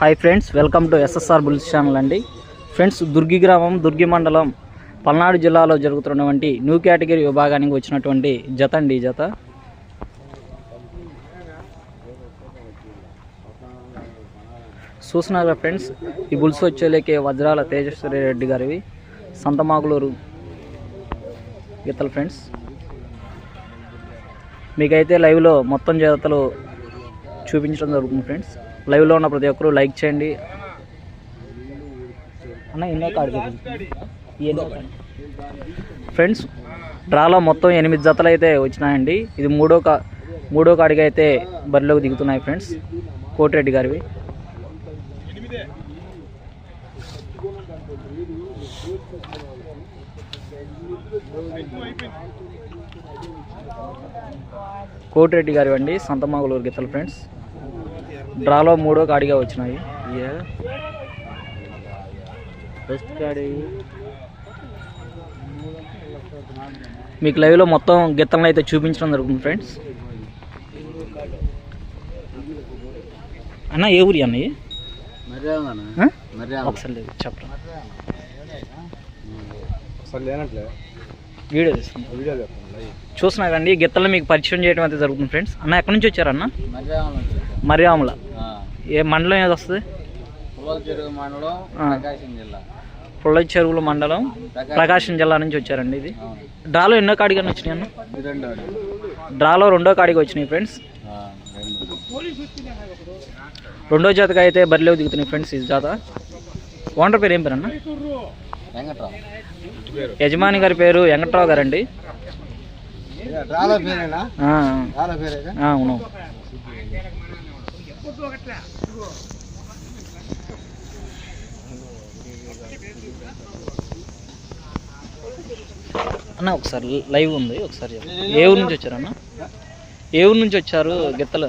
Hi friends welcome to SSR bulls channel అండి. Friends Durgi గ్రామం దుర్గి మండలం పల్నాడు జిల్లాలో జరుగుతున్నటువంటి న్యూ కేటగిరీ విభాగానికి వచ్చినటువంటి జత అండి జత. చూస్తున్నారు ఫ్రెండ్స్ ఈ బుల్స్ వచ్చేలేకే వజ్రాల తేజస్వరి రెడ్డి గారివి సంతమాగులూరు గీతలు ఫ్రెండ్స్. మీకైతే లైవ్లో మొత్తం జాగ్రత్తలు చూపించడం జరుగుతుంది ఫ్రెండ్స్. లైవ్లో ఉన్న ప్రతి ఒక్కరూ లైక్ చేయండి. అన్న ఎన్నో కార్డు ఫ్రెండ్స్ డ్రాలో మొత్తం ఎనిమిది జతలు అయితే వచ్చినాయండి. ఇది మూడో కా మూడో కాడికి అయితే బరిలోకి దిగుతున్నాయి ఫ్రెండ్స్. కోటిరెడ్డి గారివి. కోటిరెడ్డి గారి అండి సంతమాగులూరు గీతలు ఫ్రెండ్స్. డ్రాలో మూడో కాడిగా వచ్చినాయి. ఫస్ట్ కాడి. మీకు లైవ్లో మొత్తం గిత్తలను అయితే చూపించడం జరుగుతుంది ఫ్రెండ్స్ అన్న ఏ ఊరి అన్నయ్య ఒకసారి లేదు చెప్పరా? వీడియో చూసినా కండి గిత్తలు మీకు పరిచయం చేయడం అయితే జరుగుతుంది ఫ్రెండ్స్ అన్న ఎక్కడి నుంచి వచ్చారన్న మర్యామల. ఏ మండలం ఏది వస్తుంది? మండలం. ప్రకాశం జిల్లా. పుల్ల చెరువుల మండలం ప్రకాశం జిల్లా నుంచి వచ్చారండి ఇది. డ్రాలో ఎన్నో కాడిగా వచ్చినాయి అన్న? డ్రాలో రెండో కాడికి వచ్చినాయి ఫ్రెండ్స్. రెండో జాతగా అయితే బరిలో దిగుతున్నాయి ఫ్రెండ్స్ ఈ జాత. ఓనర్ పేరు ఏం పేరు అన్న? యజమాని గారి పేరు వెంకట్రావు గారండి. అవును. అన్న ఒకసారి లైవ్ ఉంది ఒకసారి. ఏ ఊరు నుంచి వచ్చారన్న ఏ ఊరు నుంచి వచ్చారు గిత్తలు?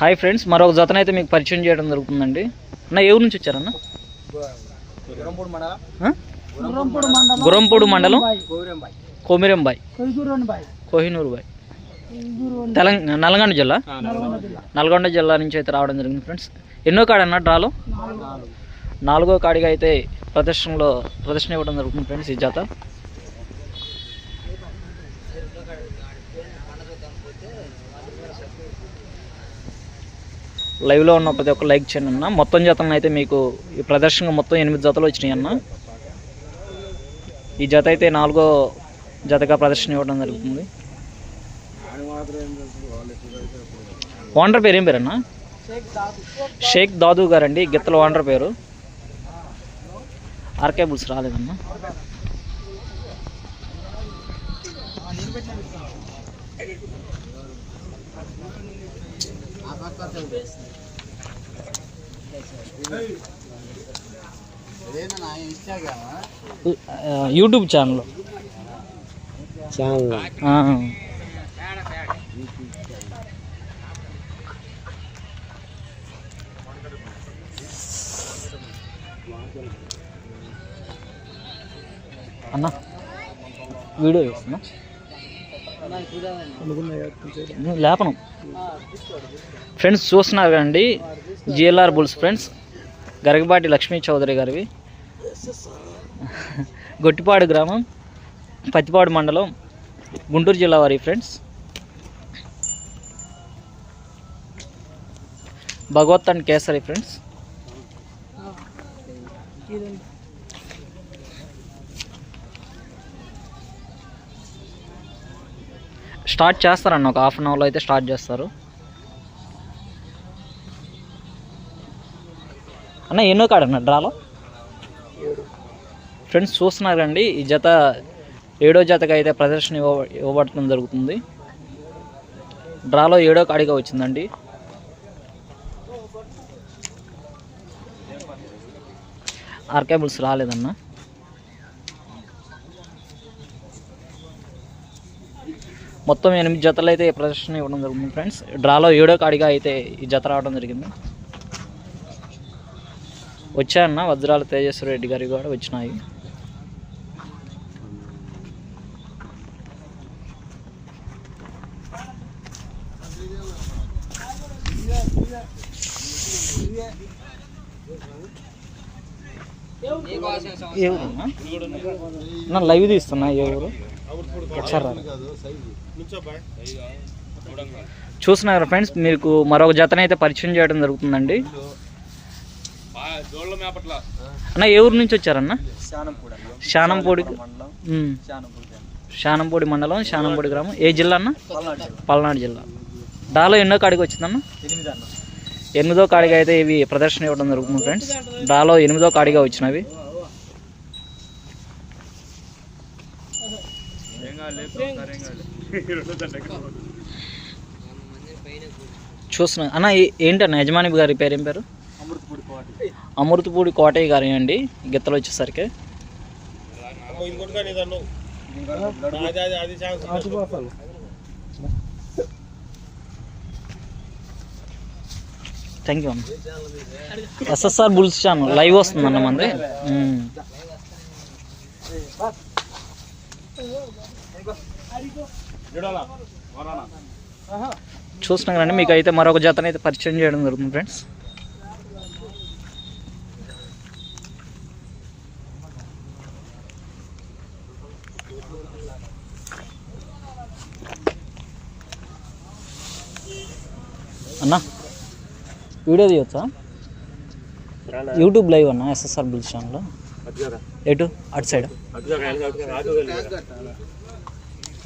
హాయ్ ఫ్రెండ్స్ మరొక జతనైతే మీకు పరిచయం చేయడం జరుగుతుందండి. అన్న ఏ ఊరు నుంచి వచ్చారన్న గురంపూడి మండలం? కోమిరంబాయ్. కోహినూరు బాయ్ తెలంగాణ నల్గొండ జిల్లా. నల్గొండ జిల్లా నుంచి అయితే రావడం జరిగింది ఫ్రెండ్స్. ఎన్నో కాడ అన్న డ్రాలో? నాలుగో. కాడిగా అయితే ప్రదర్శనలో ప్రదర్శన ఇవ్వడం జరుగుతుంది ఫ్రెండ్స్ ఈ జాత. లైవ్లో ఉన్న ప్రతి ఒక్క లైక్ చేయండి అన్న. మొత్తం జతలను అయితే మీకు ఈ ప్రదర్శన మొత్తం ఎనిమిది జతలు వచ్చినాయి అన్న. ఈ జత అయితే నాలుగో జతగా ప్రదర్శన ఇవ్వడం జరుగుతుంది. ఓనర్ పేరు ఏం పేరన్నా? షేక్ దాదు గారండి గిత్తల ఓనర్ పేరు. ఆర్కే బుల్స్ ఆ, యూట్యూబ్ ఛానల్. ఛానల్ అన్న వీడియో చేస్తున్నా. లేపను. ఫ్రెండ్స్ చూస్తున్నారు కదండి GLR bulls friends Garagabati Lakshmi Chowdary గారివి. గొట్టిపాడు గ్రామం పత్తిపాడు మండలం గుంటూరు జిల్లా వారి friends. Bhagavat and Kesari friends. Start చేస్తారన్న ఒక హాఫ్ అన్ అవర్లో అయితే స్టార్ట్ చేస్తారు. అన్న ఎన్నో కాడన్న డ్రాలో? ఫ్రెండ్స్ చూస్తున్నారండి ఈ జత ఏడో జతగా అయితే ప్రదర్శన ఇవ్వ ఇవ్వబడటం జరుగుతుంది. డ్రాలో ఏడో కాడిగా వచ్చిందండి. ఆర్కేబుల్స్ రాలేదన్నా. మొత్తం ఎనిమిది జతలు అయితే ఈ ప్రదర్శన ఇవ్వడం జరుగుతుంది ఫ్రెండ్స్. డ్రాలో ఏడో కాడిగా అయితే ఈ జత రావడం జరిగింది. వచ్చాయన్న వజ్రాల తేజేశ్వర రెడ్డి గారి కూడా వచ్చినాయి. లైవ్ తీస్తున్నా ఎవరు? ఒకసారి చూస్తున్నారు ఫ్రెండ్స్? మీకు మరొక జతనైతే పరిచయం చేయడం జరుగుతుందండి. అన్న ఏ ఊరు నుంచి వచ్చారన్న? శానంపూడి శానంపూడి. మండలం. శానంపూడి గ్రామం. ఏ జిల్లా అన్న? పల్నాడు జిల్లా. పల్నాడు జిల్లా. డాలో ఎన్నో కాడికి వచ్చిందన్న? ఎనిమిది కాడిగా అయితే ఇవి ప్రదర్శన ఇవ్వడం జరుగుతుంది ఫ్రెండ్స్. డాలో ఎనిమిదో కాడిగా వచ్చినవి. చూస్తున్నా. అన్న ఏంటన్న యజమాని గారి పేరు ఏం పేరు? అమృతపూడి అమృతపూడి కోటయ్య గారి అండి. గిత్తలు వచ్చేసరికి. థ్యాంక్ యూ అన్న. ఎస్ఎస్ఆర్ బుల్స్ ఛానల్ లైవ్ వస్తుంది అన్న మంది. చూస్తున్నాం కదండి మీకు అయితే మరొక జతను అయితే పరిచయం చేయడం జరుగుతుంది ఫ్రెండ్స్. అన్నా వీడియో తీయొచ్చా? యూట్యూబ్ లైవ్ అన్న ఎస్ఎస్ఆర్ బుల్స్ ఛానల్ ఎటు? అటు సైడ్?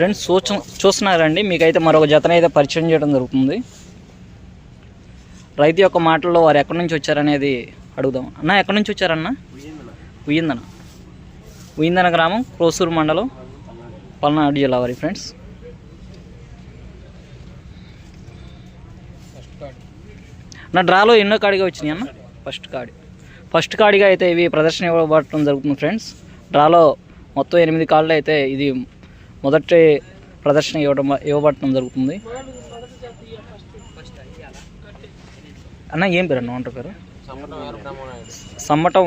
ఫ్రెండ్స్ చూచ చూస్తున్నారండి. మీకైతే మరొక జతను అయితే పరిచయం చేయడం జరుగుతుంది. రైతు యొక్క మాటల్లో వారు ఎక్కడి నుంచి వచ్చారనేది అడుగుదాం. అన్న ఎక్కడి నుంచి వచ్చారన్న? ఉయ్యిందన. ఉయ్యిందన గ్రామం క్రోసూరు మండలం పల్నాడు జిల్లా వారి ఫ్రెండ్స్. నా డ్రాలో ఎన్నో కాడిగా వచ్చినాయి అన్న? ఫస్ట్ కాడి. ఫస్ట్ కాడిగా అయితే ఇవి ప్రదర్శన ఇవ్వబడటం జరుగుతుంది ఫ్రెండ్స్. డ్రాలో మొత్తం ఎనిమిది కాళ్ళు అయితే ఇది మొదటి ప్రదర్శన ఇవ్వడం ఇవ్వబడటం జరుగుతుంది. అన్న ఏం పేరు అన్న? వంట పేరు? సమ్మటం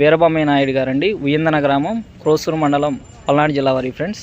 వీరబామయ్య నాయుడు గారండి. ఉయ్యందన గ్రామం క్రోసూరు మండలం పల్నాడు జిల్లా వారి ఫ్రెండ్స్.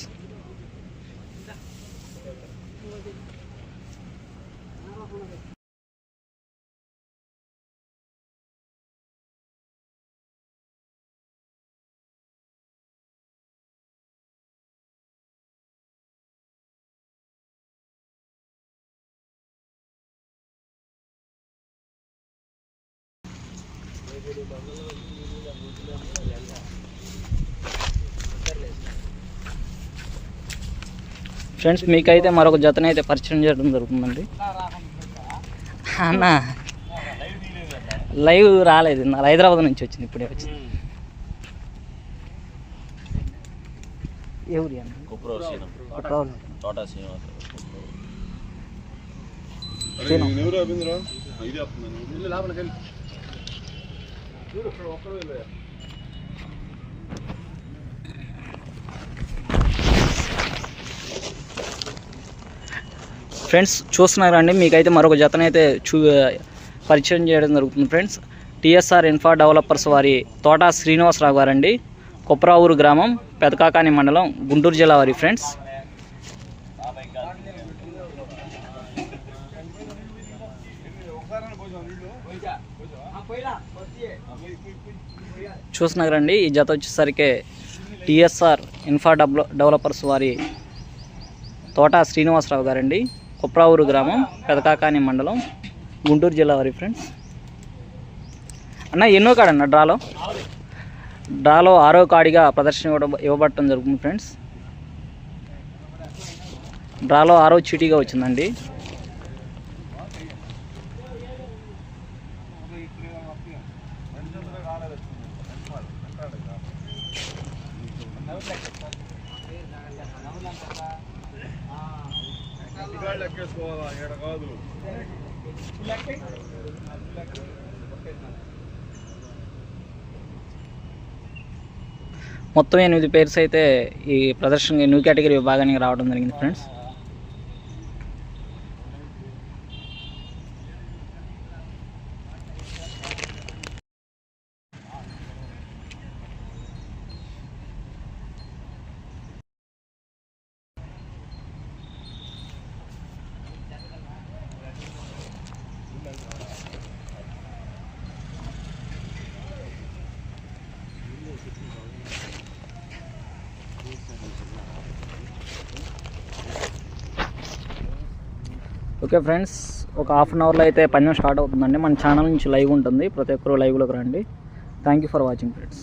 ఫ్రెండ్స్ మీకైతే మరొక జతనైతే పరిచయం చేయడం జరుగుతుందండి. అన్న లైవ్ రాలేదు. నా హైదరాబాద్ నుంచి వచ్చింది ఇప్పుడే వచ్చింది. ఎవరి అన్న. ఫ్రెండ్స్ చూస్తున్నారండి. మీకైతే మరొక జతనైతే చూ పరిచయం చేయడం జరుగుతుంది ఫ్రెండ్స్ టిఎస్ఆర్ ఇన్ఫా డెవలపర్స్ వారి తోట శ్రీనివాసరావు గారండి. కొప్రావూరు గ్రామం పెదకాకాని మండలం గుంటూరు జిల్లా వారి ఫ్రెండ్స్ చూసినారండి. ఈ జత వచ్చేసరికి టిఎస్ఆర్ ఇన్ఫా డెవల డెవలపర్స్ వారి తోట శ్రీనివాసరావు గారండి. కుప్రావూరు గ్రామం పెదకాకాని మండలం గుంటూరు జిల్లా వారి ఫ్రెండ్స్. అన్న ఎన్నో కాడన్న డ్రాలో? డ్రాలో ఆరో కాడిగా ప్రదర్శన ఇవ్వడం ఇవ్వబడటం జరుగుతుంది ఫ్రెండ్స్. డ్రాలో ఆరో చీటీగా వచ్చిందండి. మొత్తం ఎనిమిది పేర్స్ అయితే ఈ ప్రదర్శన న్యూ కేటగిరీ విభాగానికి రావడం జరిగింది ఫ్రెండ్స్ ఓకే ఫ్రెండ్స్ ఒక హాఫ్ అన్ అవర్లో అయితే పందెం స్టార్ట్ అవుతుందండి. మన ఛానల్ నుంచి లైవ్ ఉంటుంది. ప్రతి ఒక్కరు లైవ్లోకి రండి. Thank you for watching friends